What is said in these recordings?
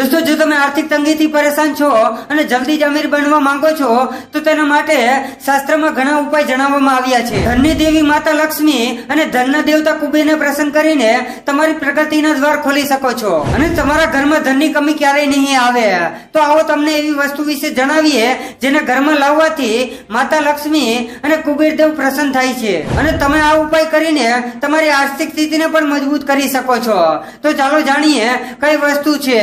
દોસ્તો, જો તમે આર્થિક તંગીથી પરેશાન છો અને જલ્દી જ અમીર બનવા માંગો છો, તો તેના માટે શાસ્ત્રમાં ઘણા ઉપાય જણાવવામાં આવ્યા છે. ધનની દેવી માતા લક્ષ્મી અને ધનના દેવતા કુબેરને પ્રસન્ન કરીને તમારી પ્રગતિના દ્વાર ખોલી શકો છો. અને તમારા ઘરમાં ધનની કમી ક્યારેય નહીં આવે. તો આવો તમને એવી વસ્તુ વિશે જણાવીએ, જેને ઘરમાં લાવવાથી માતા લક્ષ્મી અને કુબેર દેવ પ્રસન્ન થાય છે. અને તમે આ ઉપાય કરીને તમારી આર્થિક સ્થિતિને પણ મજબૂત કરી શકો છો. તો ચાલો જાણીએ કઈ વસ્તુ છે.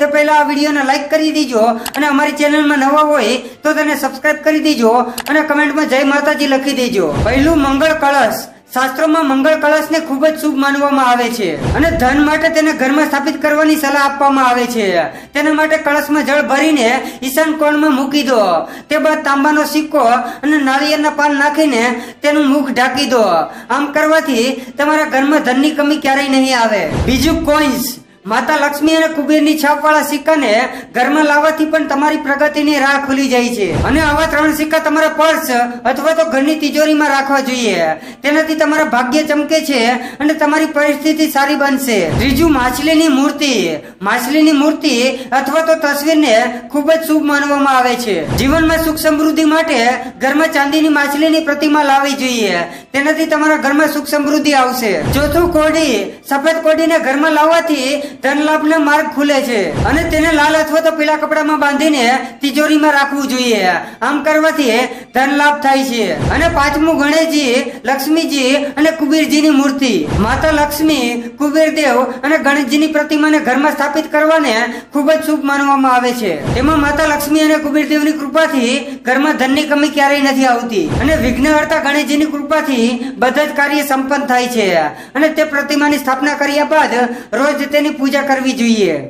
તે પહેલા આ વિડીયોને લાઈક કરી દેજો અને અમારી ચેનલમાં નવા હોય તો તેને સબસ્ક્રાઇબ કરી દેજો અને કમેન્ટમાં જય માતાજી લખી દેજો. પહેલું મંગળ કળશ. શાસ્ત્રોમાં મંગળ કળશને ખૂબ જ શુભ માનવામાં આવે છે. અને ધન માટે તેને ઘરમાં સ્થાપિત કરવાની સલાહ આપવામાં આવે છે. તેના માટે કળશમાં જળ ભરીને ઈશાન કોણમાં મૂકી દો. તે બાદ તાંબાનો સિક્કો અને નાળિયેરના પાન નાખીને તેનું મુખ ઢાંકી દો. આમ કરવાથી તમારા ઘરમાં ધનની કમી ક્યારેય નહીં આવે. બીજું કોઈન્સ માતા લક્ષ્મી અને કુબેરની છાપવાળા સિક્કાને ઘરમાં લાવવાથી પણ તમારી પ્રગતિની રાહ ખુલી જાય છે. અને આવા ત્રણ સિક્કા તમારા પર્સ અથવા તો ઘરની તિજોરીમાં રાખવા જોઈએ. તેનાથી તમારા ભાગ્ય ચમકે છે અને તમારી પરિસ્થિતિ સારી બનશે. ત્રીજું, માછલીની મૂર્તિ. માછલીની મૂર્તિ અથવા તો તસવીરને ખૂબ જ શુભ માનવામાં આવે છે. જીવનમાં સુખ સમૃદ્ધિ માટે ઘરમાં ચાંદીની માછલીની પ્રતિમા લાવવી જોઈએ. તેનાથી તમારા ઘરમાં સુખ સમૃદ્ધિ આવશે. ચોથું, કોડી. સફેદ કોડીને ઘરમાં લાવવાથી ધન લાભનો માર્ગ ખુલે છે અને તેને લાલ અથવા તો પીલા કપડામાં બાંધીને તિજોરીમાં રાખવું જોઈએ. આમ કરવાથી ધન લાભ થાય છે. અને પાંચમું ગણેશજી, લક્ષ્મીજી અને કુબેરજીની મૂર્તિ. માતા લક્ષ્મી, કુબેરદેવ અને ગણેશજીની પ્રતિમાને ઘરમાં સ્થાપિત કરવાને ખૂબ જ શુભ માનવામાં આવે છે. તેમાં માતા લક્ષ્મી અને કુબેરદેવની કૃપાથી ઘરમાં ધનની કમી ક્યારેય નથી આવતી. અને વિઘ્નહર્તા ગણેશજીની કૃપાથી બધા જ કાર્ય સંપન્ન થાય છે. અને તે પ્રતિમાની સ્થાપના કર્યા બાદ રોજ તેની પૂજા કરવી જોઈએ.